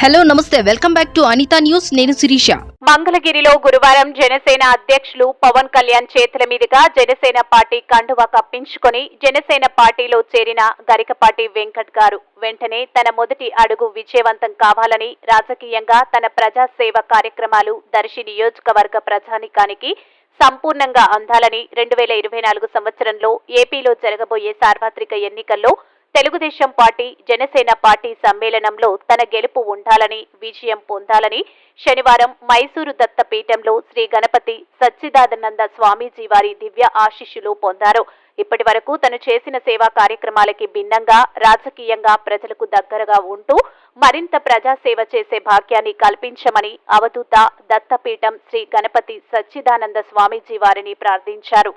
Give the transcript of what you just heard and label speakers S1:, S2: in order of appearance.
S1: Hello నమస్తే. Welcome back to Anitha news. నేను శిరీష.
S2: మంగళగిరిలో గురువారం జనసేన అధ్యక్షులు పవన్ కళ్యాణ్ చేతుల మీదుగా జనసేన పార్టీ కండువా కప్పించుకొని జనసేన పార్టీలో చేరిన గరికపాటి వెంకట్ గారు వెంటనే తన మొదటి అడుగు విజయవంతం కావాలని రాజకీయంగా తన ప్రజాసేవ కార్యక్రమాలు దర్శి నియోజకవర్గ ప్రజానికానికి సంపూర్ణంగా అందాలని రెండు వేల ఇరవై నాలుగు సంవత్సరంలో ఏపీలో జరగబోయే సార్వత్రిక ఎన్నికల్లో తెలుగుదేశం పార్టీ జనసేన పార్టీ సమ్మేళనంలో తన గెలుపు ఉండాలని విజయం పొందాలని శనివారం మైసూరు దత్తపీఠంలో శ్రీ గణపతి సచ్చిదానంద స్వామీజీ వారి దివ్య ఆశీస్సులు పొందారు. ఇప్పటి వరకు తను చేసిన సేవా కార్యక్రమాలకి భిన్నంగా రాజకీయంగా ప్రజలకు దగ్గరగా ఉంటూ మరింత ప్రజాసేవ చేసే భాగ్యాన్ని కల్పించమని అవధూత దత్తపీఠం శ్రీ గణపతి సచ్చిదానంద స్వామీజీ వారిని ప్రార్థించారు.